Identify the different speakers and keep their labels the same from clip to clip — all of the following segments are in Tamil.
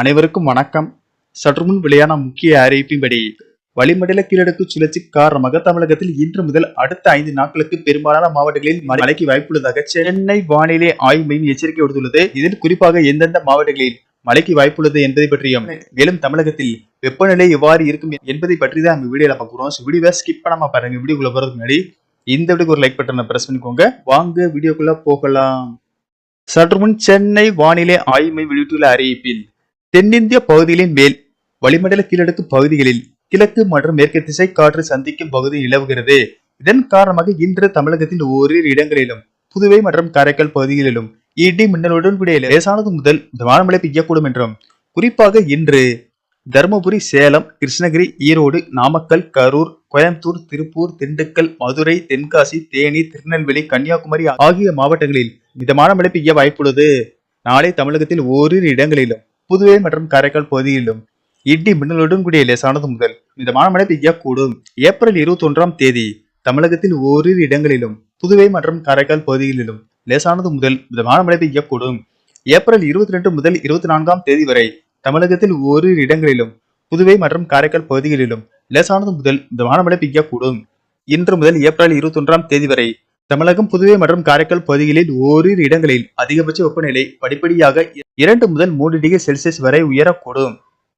Speaker 1: அனைவருக்கும் வணக்கம் சற்று முன் வெளியான முக்கிய அறிவிப்பின்படி வளிமண்டல கீழடுக்கு சுழற்சி காரணமாக தமிழகத்தில் இன்று முதல் அடுத்த ஐந்து நாட்களுக்கு பெரும்பாலான மாவட்டங்களில் மழைக்கு வாய்ப்புள்ளதாக சென்னை வானிலை ஆய்வு மையம் எச்சரிக்கை விடுத்துள்ளது இதில் குறிப்பாக எந்தெந்த மாவட்டங்களில் மழைக்கு வாய்ப்புள்ளது என்பதை பற்றியும் மேலும் தமிழகத்தில் வெப்பநிலை எவ்வாறு இருக்கும் என்பதை பற்றி தான் வீடியோல பார்க்குறோம் வீடியோவை ஸ்கிப் பண்ணாம பாருங்க வீடியோக்குள்ள போறதுக்கு முன்னாடி இந்த வீடியோக்கு ஒரு லைக் பட்டனை பிரஸ் பண்ணிக்கோங்க வாங்க வீடியோக்குள்ள போகலாம் சற்று முன் சென்னை வானிலை ஆய்வு வெளியிட்டுள்ள அறிவிப்பில் தென்னிந்திய பகுதிகளின் மேல் வளிமண்டல கீழடுக்கு பகுதிகளில் கிழக்கு மற்றும் மேற்கு திசை காற்று சந்திக்கும் பகுதி நிலவுகிறது இதன் காரணமாக இன்று தமிழகத்தில் ஓரிரு இடங்களிலும் புதுவை மற்றும் காரைக்கால் பகுதிகளிலும் இடி மின்னலுடன் கூடிய லேசானது முதல் வானமழை பெய்யக்கூடும் என்றும் குறிப்பாக இன்று தருமபுரி சேலம் கிருஷ்ணகிரி ஈரோடு நாமக்கல் கரூர் கோயம்புத்தூர் திருப்பூர் திண்டுக்கல் மதுரை தென்காசி தேனி திருநெல்வேலி கன்னியாகுமரி ஆகிய மாவட்டங்களில் மிதமான மழை பெய்ய வாய்ப்புள்ளது நாளை தமிழகத்தில் ஓரிரு இடங்களிலும் புதுவை மற்றும் காரைக்கால் பகுதியிலும் இடி மின்னலுடன் கூடிய லேசானது முதல் மிதமான மழை பெய்யக்கூடும் ஏப்ரல் இருபத்தி ஒன்றாம் தேதி தமிழகத்தில் ஓரிரு இடங்களிலும் புதுவை மற்றும் காரைக்கால் பகுதிகளிலும் லேசானது முதல் மிதமான மழை பெய்யக்கூடும் ஏப்ரல் இருபத்தி ரெண்டு முதல் இருபத்தி நான்காம் தேதி வரை தமிழகத்தில் ஓரிரு இடங்களிலும் புதுவை மற்றும் காரைக்கால் பகுதிகளிலும் லேசானது முதல் மிதமான மழை பெய்யக்கூடும் இன்று முதல் ஏப்ரல் இருபத்தி ஒன்றாம் தேதி வரை தமிழகம் புதுவை மற்றும் காரைக்கால் பகுதிகளில் ஓரிரு இடங்களில் அதிகபட்ச வெப்பநிலை படிப்படியாக இரண்டு முதல் மூன்று டிகிரி செல்சியஸ் வரை உயரக்கூடும்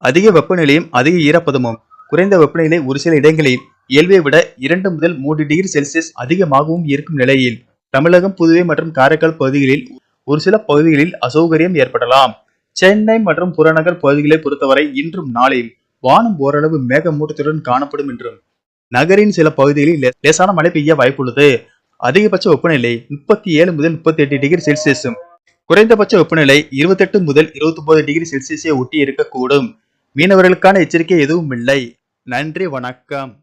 Speaker 1: அதிக வெப்பநிலையும் அதிக ஈரப்பதமும் குறைந்த வெப்பநிலை ஒரு சில இடங்களில் இயல்பை விட இரண்டு முதல் மூன்று டிகிரி செல்சியஸ் அதிகமாகவும் இருக்கும் நிலையில் தமிழகம் புதுவை மற்றும் காரைக்கால் பகுதிகளில் ஒரு சில பகுதிகளில் அசௌகரியம் ஏற்படலாம் சென்னை மற்றும் புறநகர் பகுதிகளை பொறுத்தவரை இன்றும் நாளையும் வானம் ஓரளவு மேகமூட்டத்துடன் காணப்படும் என்றும் நகரின் சில பகுதிகளில் லேசான மழை பெய்ய வாய்ப்புள்ளது அதிகபட்ச வெப்பநிலை முப்பத்தி ஏழு முதல் முப்பத்தி எட்டு டிகிரி செல்சியஸும் குறைந்தபட்ச வெப்பநிலை இருபத்தெட்டு முதல் இருபத்தி ஒன்பது டிகிரி செல்சியஸை ஒட்டி இருக்கக்கூடும் மீனவர்களுக்கான எச்சரிக்கை எதுவும் இல்லை நன்றி வணக்கம்